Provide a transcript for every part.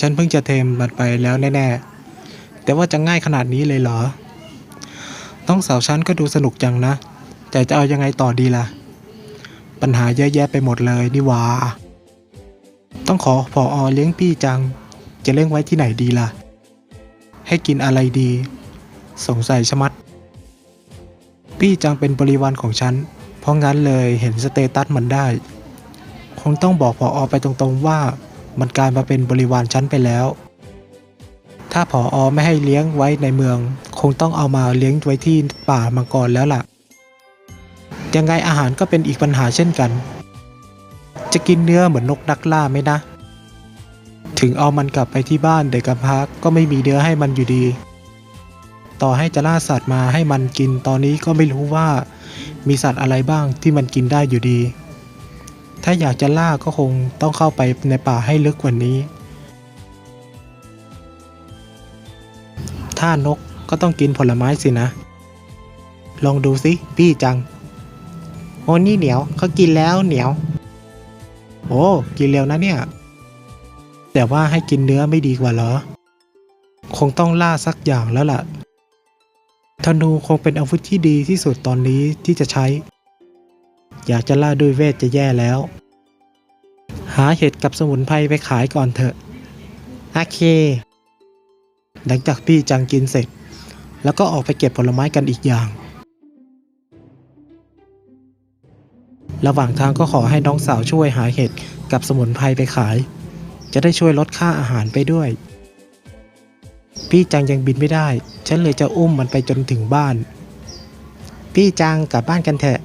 ฉันเพิ่งจะเทมมันไปแล้วแน่ๆ แต่ว่าจะง่ายขนาดนี้เลยเหรอ ต้องสาวฉันก็ดูสนุกจังนะ แต่จะเอายังไงต่อดีล่ะ ปัญหาเยอะแยะไปหมดเลยนี่วาต้องขอพออเลี้ยงพี่จัง จะเลี้ยงไว้ที่ไหนดีล่ะ ให้กินอะไรดี สงสัยชะมัด พี่จังเป็นบริวารของฉัน เพราะงั้นเลยเห็นสเตตัสมันได้ คงต้องบอกพออไปตรงๆว่า มันกลายมาเป็นบริวารฉันไปแล้ว ถ้าผออไม่ให้เลี้ยงไว้ในเมือง คงต้องเอามาเลี้ยงไว้ที่ป่ามังกรแล้วล่ะ ยังไงอาหารก็เป็นอีกปัญหาเช่นกัน จะกินเนื้อเหมือนนกนักล่าไหมนะ ถึงเอามันกลับไปที่บ้านเด็กกำพร้าก็ไม่มีเนื้อให้มันอยู่ดี ต่อให้จะล่าสัตว์มาให้มันกินตอนนี้ก็ไม่รู้ว่า มีสัตว์อะไรบ้างที่มันกินได้อยู่ดี ถ้าอยากจะล่าก็คงต้องเข้าไปในป่าให้ลึกกว่านี้ ถ้านกก็ต้องกินผลไม้สินะ ลองดูสิพี่จัง โอ้นี่เหนียวเขากินแล้วเหนียว โอ้กินเร็วนะเนี่ย แต่ว่าให้กินเนื้อไม่ดีกว่าเหรอ คงต้องล่าสักอย่างแล้วล่ะธนูคงเป็นอาวุธที่ดีที่สุดตอนนี้ที่จะใช้ อยากจะล่าด้วยเวทจะแย่แล้ว หาเห็ดกับสมุนไพรไปขายก่อนเถอะโอเค หลังจากพี่จังกินเสร็จ แล้วก็ออกไปเก็บผลไม้กันอีกอย่าง ระหว่างทางก็ขอให้น้องสาวช่วยหาเห็ดกับสมุนไพรไปขาย จะได้ช่วยลดค่าอาหารไปด้วย พี่จังยังบินไม่ได้ ฉันเลยจะอุ้มมันไปจนถึงบ้าน พี่จังกลับบ้านกันเถอะ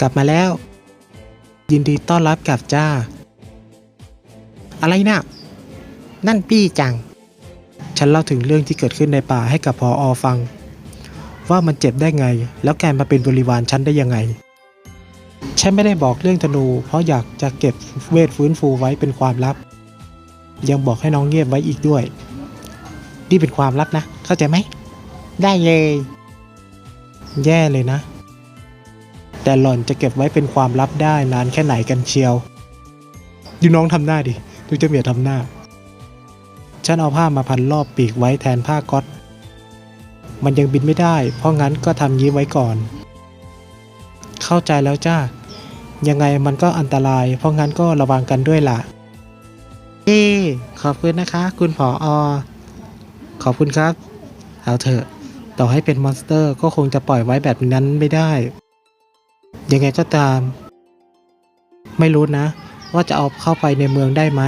กลับมาแล้ว ยินดีต้อนรับกลับจ้า อะไรนะ่ะนั่นพี่จัง ฉันเล่าถึงเรื่องที่เกิดขึ้นในป่าให้กับพออฟัง ว่ามันเจ็บได้ไง แล้วแกมาเป็นบริวารฉันได้ยังไง ฉันไม่ได้บอกเรื่องธนู เพราะอยากจะเก็บเวทฟื้นฟูไว้เป็นความลับ ยังบอกให้น้องเงียบไว้อีกด้วย นี่เป็นความลับนะ เข้าใจไหม ได้เลย แย่เลยนะ แต่หล่อนจะเก็บไว้เป็นความลับได้นานแค่ไหนกันเชียว ดูน้องทำหน้าดิ ดูเจะเมียทำหน้า ฉันเอาผ้ามาพันรอบปีกไว้แทนผ้าก๊อต มันยังบินไม่ได้ เพราะงั้นก็ทำยี้ไว้ก่อน เข้าใจแล้วจ้า ยังไงมันก็อันตราย เพราะงั้นก็ระวังกันด้วยล่ะเอ้ขอบคุณนะคะ คุณผออขอบคุณครับ เอาเถอะ ต่อให้เป็นมอนสเตอร์ก็คงจะปล่อยไว้แบบนั้นไม่ได้ ยังไงก็ตาม ไม่รู้นะ ว่าจะเอาเข้าไปในเมืองได้ไหม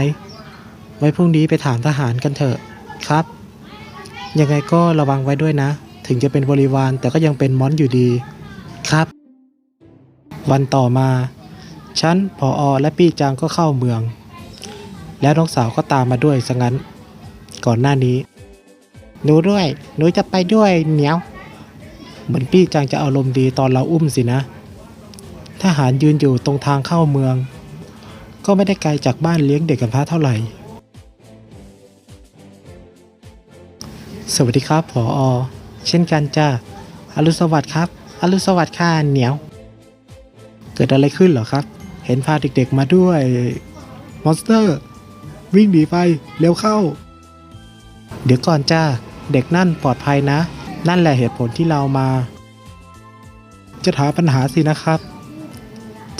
ไว้พรุ่งนี้ไปถามทหารกันเถอะครับ ยังไงก็ระวังไว้ด้วยนะ ถึงจะเป็นบริวารแต่ก็ยังเป็นมอนอยู่ดีครับ วันต่อมา ฉันพออและปี้จางก็เข้าเมือง แล้วน้องสาวก็ตามมาด้วยซะงั้น ก่อนหน้านี้หนูด้วย หนูจะไปด้วยเหนียว เหมือนปี้จางจะอารมณ์ดีตอนเราอุ้มสินะ ทหารยืนอยู่ตรงทางเข้าเมือง ก็ไม่ได้ไกลจากบ้านเลี้ยงเด็กกำพร้าเท่าไหร่ สวัสดีครับผออเช่นกันจ้าอรุณสวัสดิ์ครับ อรุณสวัสดิ์ค่ะเหนียว เกิดอะไรขึ้นเหรอครับ เห็นพาเด็กๆมาด้วยมอนสเตอร์ วิ่งหนีไปเร็วเข้า เดี๋ยวก่อนจ้าเด็กนั่นปลอดภัยนะ นั่นแหละเหตุผลที่เรามา จะถามปัญหาสินะครับ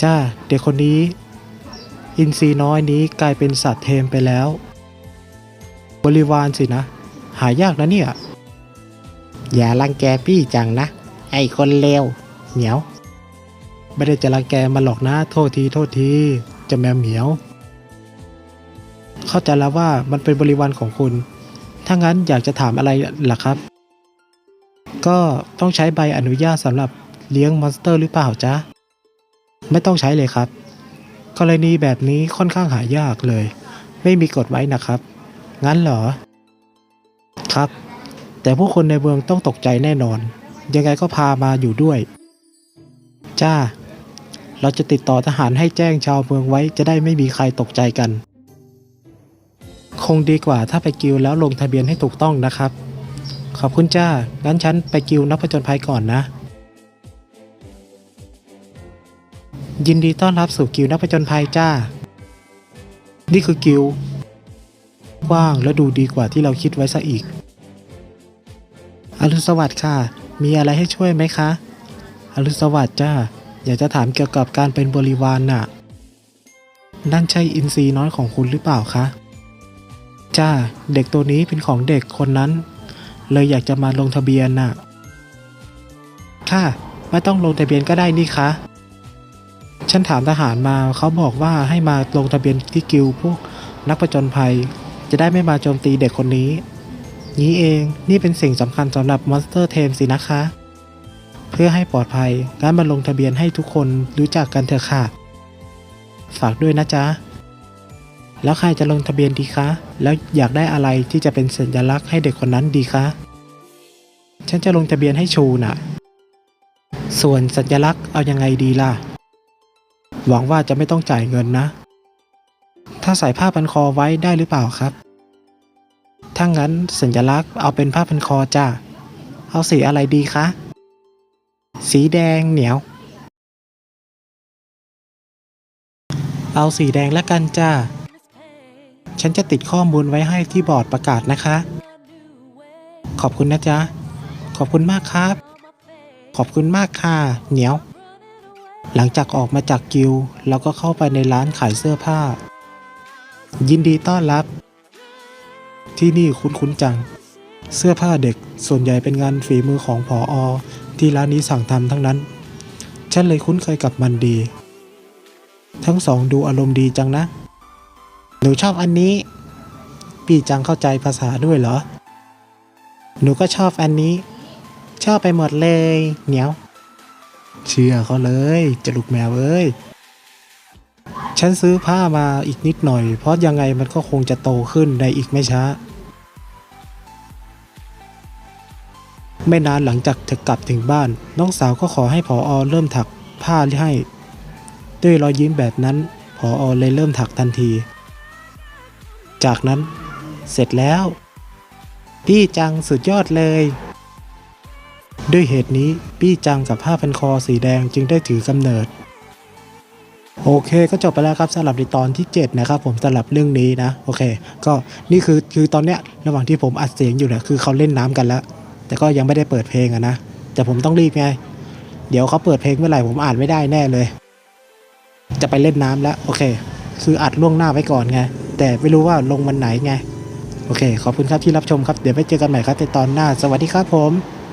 จ้า เด็กคนนี้ อินทรีน้อยนี้กลายเป็นสัตว์เทมไปแล้ว บริวารสินะ หายากนะเนี่ย อย่ารังแกพี่จังนะ ไอคนเลวเหนียว ไม่ได้จะรังแกมันหรอกนะ โทษทีโทษทีจะแมวเหมียว เข้าใจแล้วว่ามันเป็นบริวารของคุณ ถ้างั้นอยากจะถามอะไรล่ะครับ ก็ต้องใช้ใบอนุญาตสำหรับเลี้ยงมอนสเตอร์หรือเปล่าจ๊ะ ไม่ต้องใช้เลยครับ กรณีแบบนี้ค่อนข้างหายากเลย ไม่มีกฎไว้นะครับ งั้นเหรอ ครับ แต่ผู้คนในเมืองต้องตกใจแน่นอน ยังไงก็พามาอยู่ด้วย จ้า เราจะติดต่อทหารให้แจ้งชาวเมืองไว้จะได้ไม่มีใครตกใจกัน คงดีกว่าถ้าไปกิลแล้วลงทะเบียนให้ถูกต้องนะครับ ขอบคุณจ้า งั้นฉันไปกิลนักผจญภัยก่อนนะ ยินดีต้อนรับสู่กิลนักผจญภัยจ้า นี่คือกิลกว้างและดูดีกว่าที่เราคิดไว้ซะอีก อรุณสวัสดิ์ค่ะ มีอะไรให้ช่วยไหมคะ อรุณสวัสดิ์จ้า อยากจะถามเกี่ยวกับการเป็นบริวารน่ะ นั่นใช่อินทรีย์น้อยของคุณหรือเปล่าคะ จ้า เด็กตัวนี้เป็นของเด็กคนนั้น เลยอยากจะมาลงทะเบียนน่ะ ค่ะ ไม่ต้องลงทะเบียนก็ได้นี่คะ ฉันถามทหารมาเขาบอกว่าให้มาลงทะเบียนที่กิลพวกนักประจนภัย จะได้ไม่มาโจมตีเด็กคนนี้ นี้เองนี่เป็นสิ่งสำคัญสำหรับมอนสเตอร์เทมสินะคะ เพื่อให้ปลอดภัยงั้นมาลงทะเบียนให้ทุกคนรู้จักกันเถอะค่ะ ฝากด้วยนะจ๊ะ แล้วใครจะลงทะเบียนดีคะ แล้วอยากได้อะไรที่จะเป็นสัญลักษณ์ให้เด็กคนนั้นดีคะ ฉันจะลงทะเบียนให้ชูน่ะ ส่วนสัญลักษณ์เอายังไงดีล่ะ หวังว่าจะไม่ต้องจ่ายเงินนะ ถ้าใส่ผ้าพันคอไว้ได้หรือเปล่าครับ ถ้างั้นสัญลักษณ์เอาเป็นผ้าพันคอจ้าเอาสีอะไรดีคะ สีแดงเหนียว เอาสีแดงแล้วกันจ้า ฉันจะติดข้อมูลไว้ให้ที่บอร์ดประกาศนะคะ ขอบคุณนะจ๊ะ ขอบคุณมากครับ ขอบคุณมากค่ะ เหนียว หลังจากออกมาจากกิลเราก็เข้าไปในร้านขายเสื้อผ้า ยินดีต้อนรับ ที่นี่คุ้นๆจัง เสื้อผ้าเด็กส่วนใหญ่เป็นงานฝีมือของผออที่ร้านนี้สั่งทำทั้งนั้น ฉันเลยคุ้นเคยกับมันดี ทั้งสองดูอารมณ์ดีจังนะ หนูชอบอันนี้ พี่จังเข้าใจภาษาด้วยเหรอ หนูก็ชอบอันนี้ ชอบไปหมดเลย เหนียว เชื่อเขาเลยจะลูกแมวเอ้ย ฉันซื้อผ้ามาอีกนิดหน่อย เพราะยังไงมันก็คงจะโตขึ้นในอีกไม่ช้า ไม่นานหลังจากเธอกลับถึงบ้าน น้องสาวก็ขอให้ผออเริ่มถักผ้าให้ ด้วยรอยยิ้มแบบนั้นผออเลยเริ่มถักทันที จากนั้น เสร็จแล้วพี่จังสุดยอดเลย ด้วยเหตุนี้ปี้จังกับผ้าพันคอสีแดงจึงได้ถือกำเนิด โอเคก็จบไปแล้วครับสำหรับในตอนที่ 7 นะครับ ผมสำหรับเรื่องนี้นะ โอเค ก็นี่คือคือตอนเนี้ยระหว่างที่ผมอัดเสียงอยู่เนี่ยคือเขาเล่นน้ำกันแล้ว แต่ก็ยังไม่ได้เปิดเพลงอะนะ แต่ผมต้องรีบไง เดี๋ยวเขาเปิดเพลงเมื่อไหร่ผมอ่านไม่ได้แน่เลย จะไปเล่นน้ำแล้วโอเค คืออัดล่วงหน้าไว้ก่อนไงแต่ไม่รู้ว่าลงวันไหนไงโอเค ขอบคุณครับที่รับชมครับ เดี๋ยวไปเจอกันใหม่ครับในตอนหน้า สวัสดีครับผม